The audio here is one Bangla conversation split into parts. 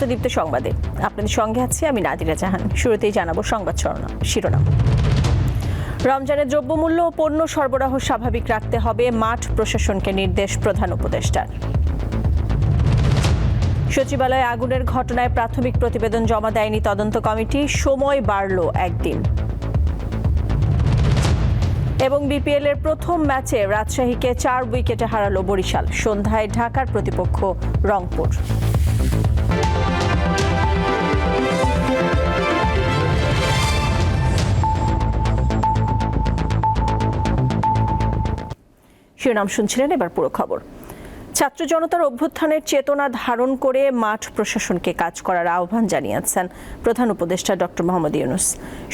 স্বাগত সংবাদে। আপনাদের সঙ্গে আছি আমি নাদিরা জাহান। শুরুতেই জানাব সংবাদ শিরোনাম। রমজানের দ্রব্যমূল্য ও পণ্য সরবরাহ স্বাভাবিক রাখতে হবে মাঠ প্রশাসনকে নির্দেশ প্রধান উপদেষ্টার। সচিবালয়ে আগুনের ঘটনায় প্রাথমিক প্রতিবেদন জমা দেয়নি তদন্ত কমিটি, সময় বাড়ল একদিন। এবং বিপিএল এর প্রথম ম্যাচে রাজশাহীকে চার উইকেটে হারালো বরিশাল। সন্ধ্যায় ঢাকার প্রতিপক্ষ রংপুর। শিরোনাম শুনছিলেন এবার পুরো খবর। ছাত্র জনতার অভ্যুত্থানের চেতনা ধারণ করে মাঠ প্রশাসনকে কাজ করার আহ্বান জানিয়েছেন প্রধান উপদেষ্টা ডক্টর মোহাম্মদ ইউনুস।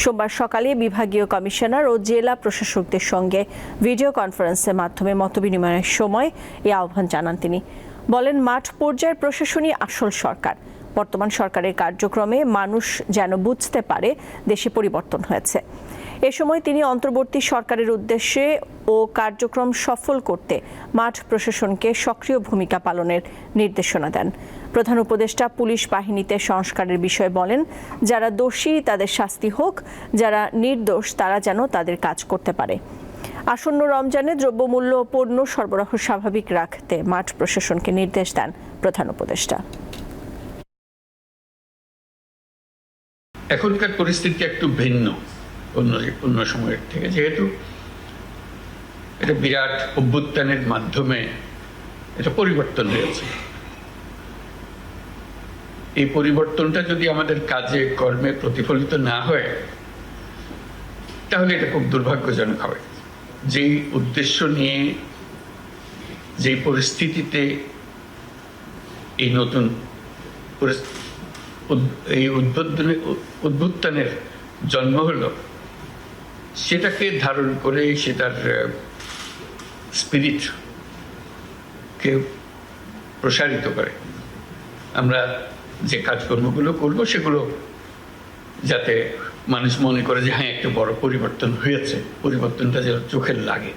সোমবার সকালে বিভাগীয় কমিশনার ও জেলা প্রশাসকদের সঙ্গে ভিডিও কনফারেন্সের মাধ্যমে মতবিনিময়ের সময় এই আহ্বান জানান তিনি। বলেন, মাঠ পর্যায়ের প্রশাসনই আসল সরকার। বর্তমান সরকারের কার্যক্রমে মানুষ যেন বুঝতে পারে দেশে পরিবর্তন হয়েছে। এ সময় তিনি অন্তর্বর্তী সরকারের উদ্দেশ্যে ও কার্যক্রম সফল করতে মাঠ প্রশাসনকে সক্রিয় ভূমিকা পালনের নির্দেশনা দেন। প্রধান উপদেষ্টা পুলিশ বাহিনীতে সংস্কারের বিষয়ে বলেন, যারা দোষী তাদের শাস্তি হোক, যারা নির্দোষ তারা যেন তাদের কাজ করতে পারে। আসন্ন রমজানে দ্রব্যমূল্য ও পণ্য সরবরাহ স্বাভাবিক রাখতে মাঠ প্রশাসনকে নির্দেশ দেন প্রধান উপদেষ্টা। এখনকার পরিস্থিতি একটু ভিন্ন অন্য অন্য সময়ের থেকে। যেহেতু এটা বিরাট অভ্যুত্থানের মাধ্যমে এটা পরিবর্তন হয়েছে। এই পরিবর্তনটা যদি আমাদের কাজে, কর্মে প্রতিফলিত না হয়, তাহলে এটা খুব দুর্ভাগ্যজনক হবে। যেই উদ্দেশ্য নিয়ে, যেই পরিস্থিতিতে এই নতুন এই উদ্বোধনের উদ্বুত্থানের জন্ম হলো, সেটাকে ধারণ করে সেটার স্পিরিট কে প্রসারিত করে। আমরা যে কাজকর্মগুলো করব সেগুলো যাতে মানুষ মনে করে যে হ্যাঁ একটা বড় পরিবর্তন হয়েছে। পরিবর্তনটা যেন চোখের লাগে।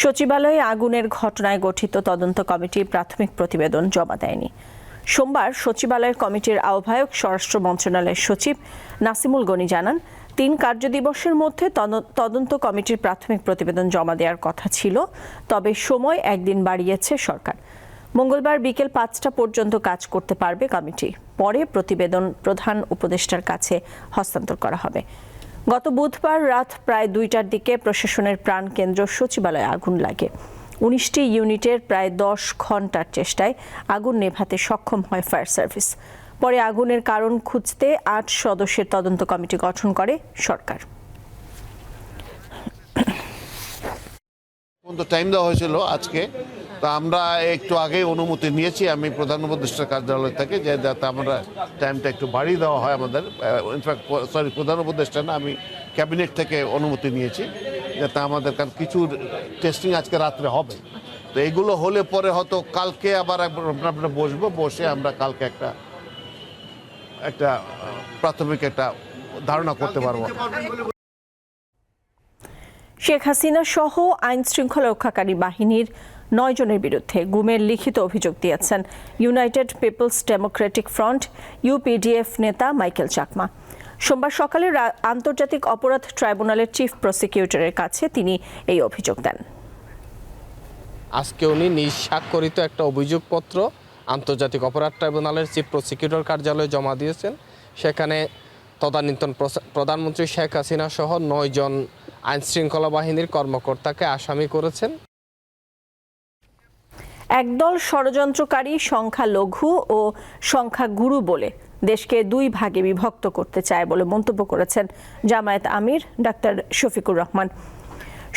সচিবালয়ে আগুনের ঘটনায় গঠিত তদন্ত কমিটি প্রাথমিক প্রতিবেদন জমা দেয়নি। সোমবার সচিবালয়ের কমিটির আহ্বায়ক স্বরাষ্ট্র মন্ত্রণালয়ের সচিব নাসিমুল গনি জানান, তিন কার্যদিবসের মধ্যে তদন্ত কমিটির প্রাথমিক প্রতিবেদন জমা দেওয়ার কথা ছিল, তবে সময় একদিন বাড়িয়েছে সরকার। মঙ্গলবার বিকেল পাঁচটা পর্যন্ত কাজ করতে পারবে কমিটি। পরে প্রতিবেদন প্রধান উপদেষ্টার কাছে হস্তান্তর করা হবে। গত বুধবার রাত প্রায় দুইটার দিকে প্রশাসনের প্রাণকেন্দ্র সচিবালয়ে আগুন লাগে। উনিশটি ইউনিটের প্রায় দশ ঘণ্টার চেষ্টায় আগুন নেভাতে সক্ষম হয় ফায়ার সার্ভিস। পরে আগুনের কারণ খুঁজতে আট সদস্যের তদন্ত কমিটি গঠন করে সরকার। টাইম দেওয়া হয়েছিল আজকে। তো আমরা একটু আগে অনুমতি নিয়েছি, আমি প্রধান উপদেষ্টার কার্যালয় থেকে যে যাতে আমরা টাইমটা একটু বাড়িয়ে দেওয়া হয় আমাদের। ইনফ্যাক্ট সরি প্রধান উপদেষ্টা না, আমি ক্যাবিনেট থেকে অনুমতি নিয়েছি যাতে আমাদের কারণ কিছু টেস্টিং আজকে রাত্রে হবে। তো এগুলো হলে পরে হয়তো কালকে আবার একবার বসবো, বসে আমরা কালকে একটা একটা প্রাথমিক একটা ধারণা করতে পারব। শেখ হাসিনা সহ আইন শৃঙ্খলা রক্ষাকারী বাহিনীর নয় জনের বিরুদ্ধে গুমের লিখিত অভিযোগ দিয়েছেন United People's Democratic Front UPDF নেতা মাইকেল চাকমা। সোমবার সকালে আন্তর্জাতিক অপরাধ ট্রাইব্যুনালের চিফ প্রসিকিউটরের কাছে তিনি এই অভিযোগ দেন। আজকে উনি নিজ স্বাক্ষরিত একটা অভিযোগপত্র আন্তর্জাতিক অপরাধ ট্রাইব্যুনালের চিফ প্রসিকিউটর কার্যালয়ে জমা দিয়েছেন। সেখানে তদানীন্তন প্রধানমন্ত্রী শেখ হাসিনা সহ নয়জন আইন শৃঙ্খলা বাহিনীর কর্মকর্তাকে আসামি করেছেন। একদল ষড়যন্ত্রকারী সংখ্যা লঘু ও সংখ্যা গুরু বলে দেশকে দুই ভাগে বিভক্ত করতে চায় বলে মন্তব্য করেছেন জামায়াত আমির ডাক্তার শফিকুর রহমান।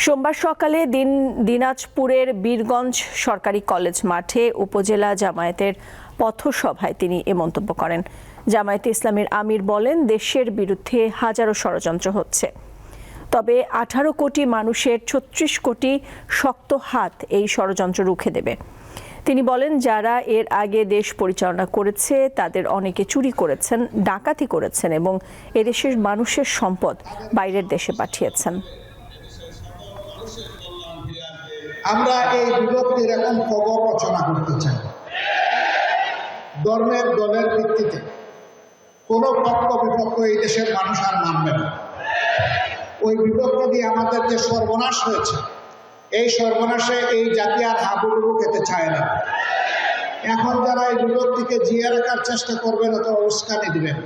সোমবার সকালে দিন দিনাজপুরের বীরগঞ্জ সরকারি কলেজ মাঠে উপজেলা জামায়াতের পথসভায় তিনি এ মন্তব্য করেন। জামায়াতে ইসলামের আমির বলেন, দেশের বিরুদ্ধে হাজারো ষড়যন্ত্র হচ্ছে। তবে আঠারো কোটি মানুষের ছত্রিশ কোটি শক্ত হাত এই ষড়যন্ত্র রুখে দেবে। তিনি বলেন, যারা এর আগে দেশ পরিচালনা করেছে, তাদের অনেকে চুরি করেছেন, ডাকাতি করেছেন এবং এদেশের মানুষের সম্পদ বাইরের দেশে পাঠিয়েছেন। আমরা এই বিভক্তির এখন খবর রচনা করতে চাই। ধর্মের দলের ভিত্তিতে কোনো পক্ষ বিপক্ষ এই দেশের মানুষ আর মানবে না। ওই বিপক্ষ দিয়ে আমাদের যে সর্বনাশ হয়েছে এই সর্বনাশে এই জাতি আর হাবুডুবু খেতে চায় না। এখন যারা এই বিপত্তিকে জিয়ে রাখার চেষ্টা করবেন অথবা উস্কানি দিবেন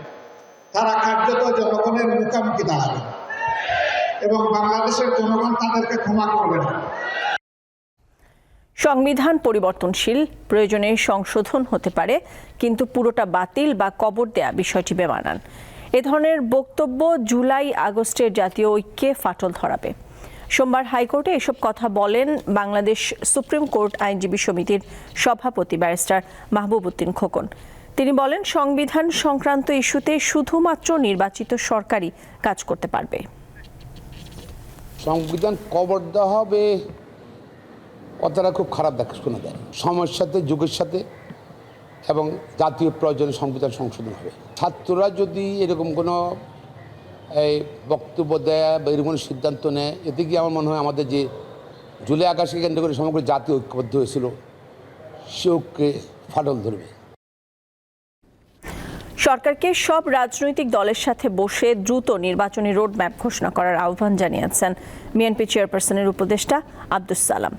তারা কার্যত জনগণের মুখোমুখি দাঁড়াবে। এবং বাংলাদেশের জনগণ তাদেরকে ক্ষমা করবে না। সংবিধান পরিবর্তনশীল, প্রয়োজনে সংশোধন হতে পারে, কিন্তু পুরোটা বাতিল বা কবর দেয়া বিষয়টি বেমানান। এ ধরনের বক্তব্য জুলাই আগস্টের জাতীয় ঐক্যে ফাটল ধরাবে। সোমবার হাইকোর্টে এসব কথা বলেন বাংলাদেশ সুপ্রিম কোর্ট আইনজীবী সমিতির সভাপতি ব্যারিস্টার মাহবুব উদ্দিন খোকন। তিনি বলেন, সংবিধান সংক্রান্ত ইস্যুতে শুধুমাত্র নির্বাচিত সরকারই কাজ করতে পারবে। সংবিধান কবর দেওয়া হবে। কথাটা খুব খারাপ দেখা, শোনা যায় সময়ের সাথে, যুগের সাথে এবং জাতীয় প্রয়োজনে সংবিধান সংশোধন হবে। ছাত্ররা যদি এরকম কোনো এই বক্তব্য দেয় বা এরকম সিদ্ধান্ত নেয়, এতে কি আমার মনে হয় আমাদের যে জুলাই আকাশকে কেন্দ্র করে সমগ্র জাতীয় ঐক্যবদ্ধ হয়েছিল সে ঐক্যে ফাটল ধরবে। সরকারকে সব রাজনৈতিক দলের সাথে বসে দ্রুত নির্বাচনী রোডম্যাপ ঘোষণা করার আহ্বান জানিয়েছেন বিএনপি চেয়ারপারসনের উপদেষ্টা আব্দুস সালাম।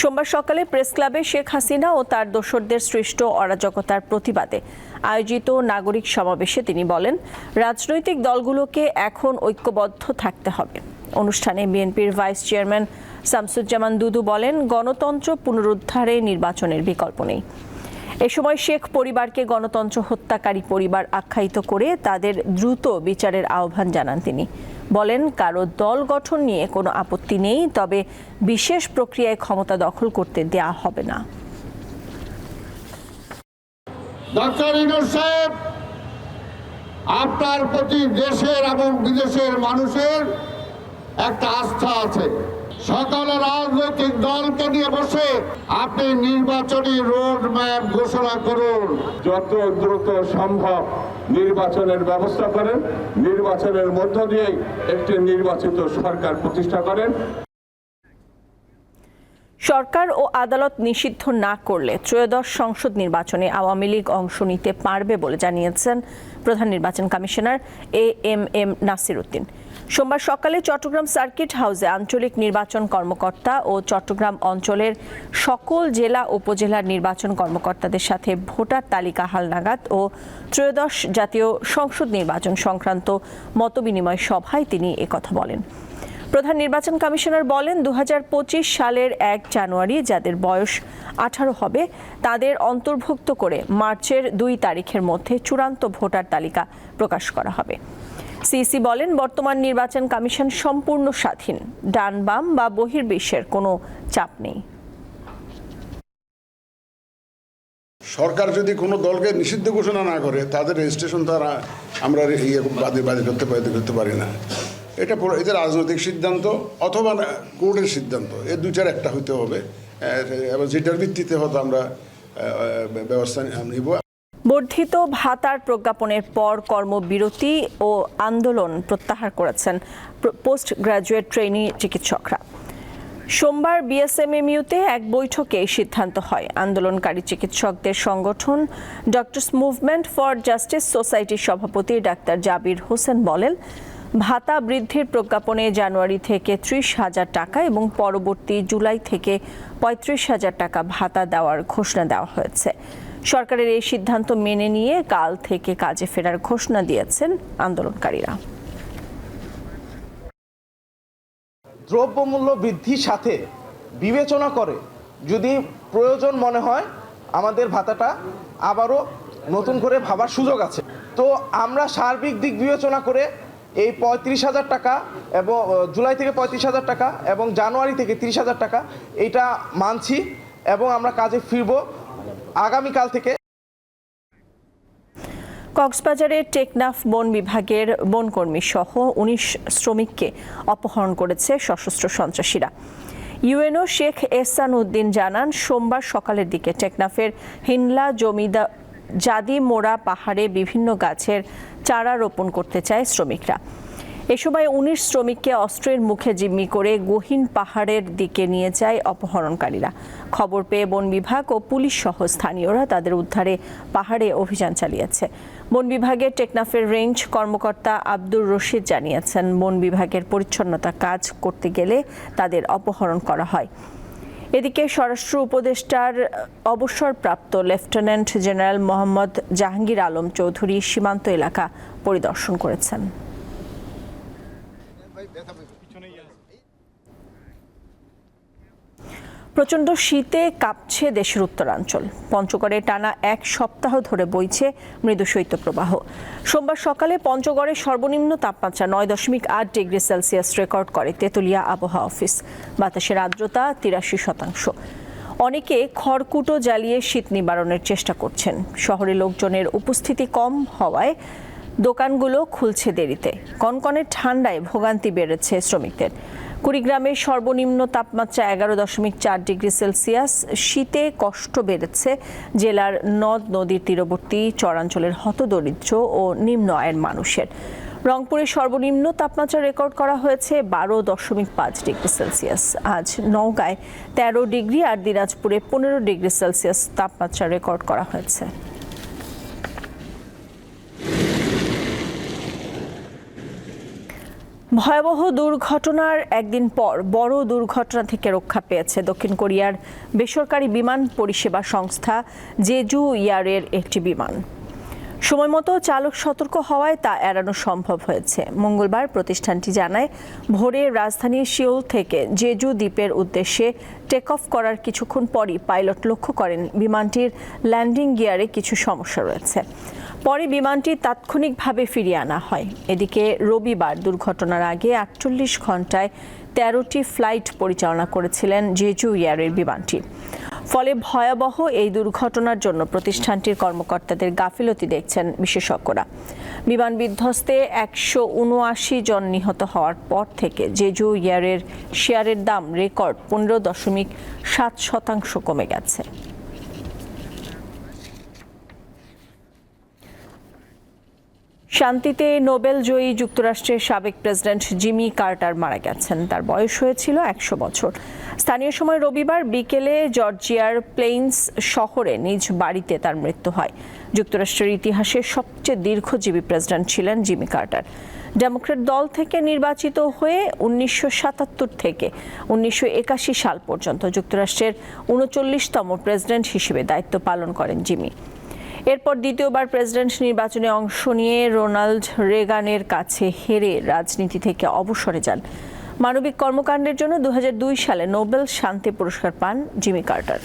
সোমবার সকালে প্রেস ক্লাবে শেখ হাসিনা ও তার দোসরদের সৃষ্ট অরাজকতার প্রতিবাদে আয়োজিত নাগরিক সমাবেশে তিনি বলেন, রাজনৈতিক দলগুলোকে এখন ঐক্যবদ্ধ থাকতে হবে। অনুষ্ঠানে বিএনপির ভাইস চেয়ারম্যান শামসুজ্জামান দুদু বলেন, গণতন্ত্র পুনরুদ্ধারে নির্বাচনের বিকল্প নেই। এ সময় শেখ পরিবারকে গণতন্ত্র হত্যাকারী পরিবার আখ্যায়িত করে তাদের দ্রুত বিচারের আহ্বান জানান তিনি। বলেন, কারও দল গঠন নিয়ে কোনো আপত্তি নেই, তবে বিশেষ প্রক্রিয়ায় ক্ষমতা দখল করতে দেয়া হবে না। ডক্টর ইনুর সাহেব, আপনার প্রতি দেশের এবং বিদেশের মানুষের একটা আস্থা আছে। সকল রাজনৈতিক দলকে নিয়ে বসে আপনি নির্বাচনী রোড ম্যাপ ঘোষণা করুন। যত দ্রুত সম্ভব নির্বাচনের ব্যবস্থা করেন, নির্বাচনের মধ্য দিয়ে একটি নির্বাচিত সরকার প্রতিষ্ঠা করেন। সরকার ও আদালত নিষিদ্ধ না করলে ত্রয়োদশ সংসদ নির্বাচনে আওয়ামী লীগ অংশ নিতে পারবে বলে জানিয়েছেন প্রধান নির্বাচন commissioner A M M Nasir Uddin সোমবার সকালে চট্টগ্রাম সার্কিট হাউসে আঞ্চলিক নির্বাচন কর্মকর্তা ও চট্টগ্রাম অঞ্চলের সকল জেলা উপজেলার নির্বাচন কর্মকর্তাদের সাথে ভোটার তালিকা হালনাগাদ ও ত্রয়োদশ জাতীয় সংসদ নির্বাচন সংক্রান্ত মতবিনিময় সভায় তিনি একথা বলেন। প্রধান নির্বাচন কমিশনার বলেন দু হাজার পঁচিশ সালের এক জানুয়ারি যাদের বয়স আঠারো হবে, তাদের অন্তর্ভুক্ত করে মার্চের দুই তারিখের মধ্যে চূড়ান্ত ভোটার তালিকা প্রকাশ করা হবে। সিসি বলেন, বর্তমান নির্বাচন কমিশন সম্পূর্ণ স্বাধীন। ডান বাম বা বহির্বিশ্বের কোনো চাপ নেই। সরকার যদি কোনো দলকে নিষিদ্ধ ঘোষণা না করে, তাদের রেজিস্ট্রেশন তারা আমরা ইয়ে বাদে বাদে করতে করতে পারি না। এটা এটা রাজনৈতিক সিদ্ধান্ত অথবা কোর্টের সিদ্ধান্ত। এ দুইটার একটা হইতে হবে। এবং যেটার ভিত্তিতে হয়তো আমরা ব্যবস্থা নিব। বর্ধিত ভাতার প্রজ্ঞাপনের পর কর্মবিরতি ও আন্দোলন প্রত্যাহার করেছেন পোস্ট গ্রাজুয়েট ট্রেনি চিকিৎসকরা। সোমবার বিএসএমএমইউতে এক বৈঠকে সিদ্ধান্ত হয়। আন্দোলনকারী চিকিৎসকদের সংগঠন, ডক্টরস মুভমেন্ট ফর জাস্টিস সোসাইটির সভাপতি ডাক্তার জাবির হোসেন বলেন ভাতা বৃদ্ধির প্রজ্ঞাপনে জানুয়ারি থেকে ত্রিশ হাজার টাকা এবং পরবর্তী জুলাই থেকে পঁয়ত্রিশ হাজার টাকা ভাতা দেওয়ার ঘোষণা দেওয়া হয়েছে। সরকারের এই সিদ্ধান্ত মেনে নিয়ে কাল থেকে কাজে ফেরার ঘোষণা দিয়েছেন আন্দোলনকারীরা। দ্রব্যমূল্য বৃদ্ধির সাথে বিবেচনা করে যদি প্রয়োজন মনে হয়, আমাদের ভাতাটা আবারও নতুন করে ভাবার সুযোগ আছে। তো আমরা সার্বিক দিক বিবেচনা করে এই পঁয়ত্রিশ হাজার টাকা এবং জুলাই থেকে পঁয়ত্রিশ হাজার টাকা এবং জানুয়ারি থেকে তিরিশ হাজার টাকা এটা মানছি এবং আমরা কাজে ফিরব আগামীকাল থেকে। কক্সবাজারের টেকনাফ বন বিভাগের বনকর্মী সহ উনিশ শ্রমিককে অপহরণ করেছে সশস্ত্র সন্ত্রাসীরা। ইউএনও শেখ এহসান উদ্দিন জানান, সোমবার সকালের দিকে টেকনাফের হিনলা জমিদা জাদি মোড়া পাহাড়ে বিভিন্ন গাছের চারা রোপণ করতে চায় শ্রমিকরা। এ সময় উনিশ শ্রমিককে অস্ত্রের মুখে জিম্মি করে গহীন পাহাড়ের দিকে নিয়ে যায় অপহরণকারীরা। খবর পেয়ে বন বিভাগ ও পুলিশ সহ স্থানীয়রা তাদের উদ্ধারে পাহাড়ে অভিযান চালিয়েছে। বন বিভাগের টেকনাফের রেঞ্জ কর্মকর্তা আব্দুর রশিদ জানিয়েছেন, বন বিভাগের পরিচ্ছন্নতা কাজ করতে গেলে তাদের অপহরণ করা হয়। এদিকে স্বরাষ্ট্র উপদেষ্টার অবসরপ্রাপ্ত লেফটেন্যান্ট জেনারেল মোহাম্মদ জাহাঙ্গীর আলম চৌধুরী সীমান্ত এলাকা পরিদর্শন করেছেন। প্রচণ্ড শীতে কাঁপছে দেশের উত্তরাঞ্চল। পঞ্চগড়ে টানা এক সপ্তাহ ধরে বইছে মৃদু শৈত্যপ্রবাহ। সোমবার সকালে পঞ্চগড়ে সর্বনিম্ন তাপমাত্রা নয় দশমিক আট ডিগ্রি সেলসিয়াস রেকর্ড করে তেতুলিয়া আবহাওয়া অফিস। বাতাসের আর্দ্রতা তিরাশি শতাংশ। অনেকে খড়কুটো জ্বালিয়ে শীত নিবারণের চেষ্টা করছেন। শহরে লোকজনের উপস্থিতি কম হওয়ায় দোকানগুলো খুলছে দেরিতে। কনকনে ঠান্ডায় ভোগান্তি বেড়েছে শ্রমিকদের। কুড়িগ্রামের সর্বনিম্ন তাপমাত্রা এগারো দশমিক চার ডিগ্রি সেলসিয়াস। শীতে কষ্ট বেড়েছে জেলার নদ নদীর তীরবর্তী, চরাঞ্চলের হতদরিদ্র ও নিম্ন আয়ের মানুষের। রংপুরে সর্বনিম্ন তাপমাত্রা রেকর্ড করা হয়েছে বারো দশমিক পাঁচ ডিগ্রি সেলসিয়াস। আজ নওগাঁয় তেরো ডিগ্রি আর দিনাজপুরে পনেরো ডিগ্রি সেলসিয়াস তাপমাত্রা রেকর্ড করা হয়েছে। ভয়াবহ দুর্ঘটনার একদিন পর বড় দুর্ঘটনা থেকে রক্ষা পেয়েছে দক্ষিণ কোরিয়ার বেসরকারি বিমান পরিষেবা সংস্থা জেজু ইয়ারের একটি বিমান। সময়মতো চালক সতর্ক হওয়ায় তা এড়ানো সম্ভব হয়েছে। মঙ্গলবার প্রতিষ্ঠানটি জানায়, ভোরে রাজধানী সিওল থেকে জেজু দ্বীপের উদ্দেশ্যে টেক অফ করার কিছুক্ষণ পরই পাইলট লক্ষ্য করেন বিমানটির ল্যান্ডিং গিয়ারে কিছু সমস্যা রয়েছে। পরে বিমানটি তাৎক্ষণিকভাবে ফিরিয়ে আনা হয়। এদিকে রবিবার দুর্ঘটনার আগে আটচল্লিশ ঘন্টায় তেরোটি ফ্লাইট পরিচালনা করেছিলেন জেজু এয়ারের বিমানটি। ফলে ভয়াবহ এই দুর্ঘটনার জন্য প্রতিষ্ঠানটির কর্মকর্তাদের গাফিলতি দেখছেন বিশেষজ্ঞরা। বিমান বিধ্বস্তে একশো উনআশি জন নিহত হওয়ার পর থেকে জেজু এয়ারের শেয়ারের দাম রেকর্ড পনেরো দশমিক সাত শতাংশ কমে গেছে। শান্তিতে নোবেল জয়ী যুক্তরাষ্ট্রের সাবেক প্রেসিডেন্ট জিমি কার্টার মারা গেছেন। তার বয়স হয়েছিল একশো বছর। স্থানীয় সময় রবিবার বিকেলে জর্জিয়ার প্লেইন্স শহরে নিজ বাড়িতে তার মৃত্যু হয়। যুক্তরাষ্ট্রের ইতিহাসে সবচেয়ে দীর্ঘজীবী প্রেসিডেন্ট ছিলেন জিমি কার্টার। ডেমোক্র্যাট দল থেকে নির্বাচিত হয়ে উনিশশো সাতাত্তর থেকে উনিশশো একাশি সাল পর্যন্ত যুক্তরাষ্ট্রের উনচল্লিশতম প্রেসিডেন্ট হিসেবে দায়িত্ব পালন করেন জিমি। এরপর দ্বিতীয়বার প্রেসিডেন্ট নির্বাচনে অংশ নিয়ে রোনাল্ড রেগানের কাছে হেরে রাজনীতি থেকে অবসরে যান। মানবিক কর্মকাণ্ডের জন্য দু হাজার দুই সালে নোবেল শান্তি পুরস্কার পান জিমি কার্টার।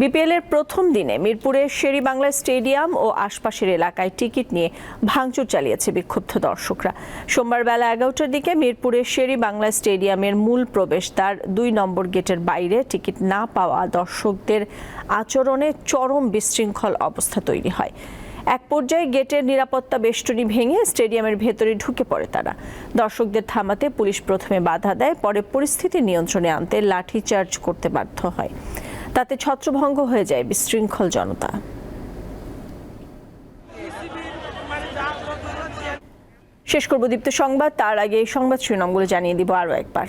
বিপিএল এর প্রথম দিনে মিরপুরের শেরি বাংলা স্টেডিয়াম ও আশপাশের এলাকায় টিকিট নিয়ে ভাঙচুর চালিয়েছে বিক্ষুব্ধ দর্শকরা। সোমবার বেলা এগারোটার দিকে মিরপুরের শেরি বাংলা স্টেডিয়ামের মূল প্রবেশদ্বার দুই নম্বর গেটের বাইরে টিকিট না পাওয়া দর্শকদের আচরণে চরম বিশৃঙ্খল অবস্থা তৈরি হয়। এক পর্যায়ে গেটের নিরাপত্তা বেষ্টনী ভেঙে স্টেডিয়ামের ভেতরে ঢুকে পড়ে তারা। দর্শকদের থামাতে পুলিশ প্রথমে বাধা দেয়, পরে পরিস্থিতি নিয়ন্ত্রণে আনতে লাঠিচার্জ করতে বাধ্য হয়। তাতে ছত্রভঙ্গ হয়ে যায় বিশৃঙ্খল জনতা। শেষ করব দীপ্ত সংবাদ, তার আগে সংবাদ শিরোনামগুলো জানিয়ে দিব আরও একবার।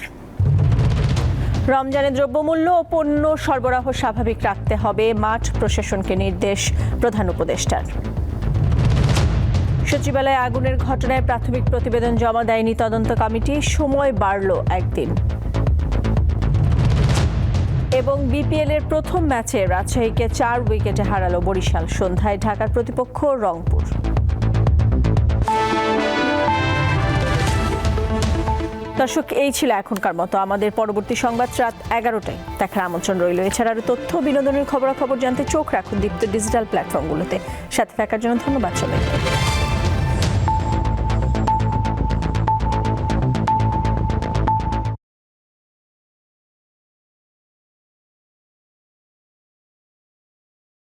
রমজানে দ্রব্যমূল্য ও পণ্য সরবরাহ স্বাভাবিক রাখতে হবে, মাঠ প্রশাসনকে নির্দেশ প্রধান উপদেষ্টার। সচিবালয়ে আগুনের ঘটনায় প্রাথমিক প্রতিবেদন জমা দেয়নি তদন্ত কমিটি, সময় বাড়ল একদিন। এবং বিপিএল এর প্রথম ম্যাচে রাজশাহীকে চার উইকেটে হারালো বরিশাল। সন্ধ্যায় ঢাকার প্রতিপক্ষ রংপুর। দর্শক, এই ছিল এখনকার মতো। আমাদের পরবর্তী সংবাদ রাত এগারোটায়। দেখার আমন্ত্রণ রইল। এছাড়া আরও তথ্য, বিনোদনের খবরাখবর জানতে চোখ রাখুন দীপ্ত ডিজিটাল প্ল্যাটফর্মগুলোতে। সাথে থাকার জন্য ধন্যবাদ সবাইকে।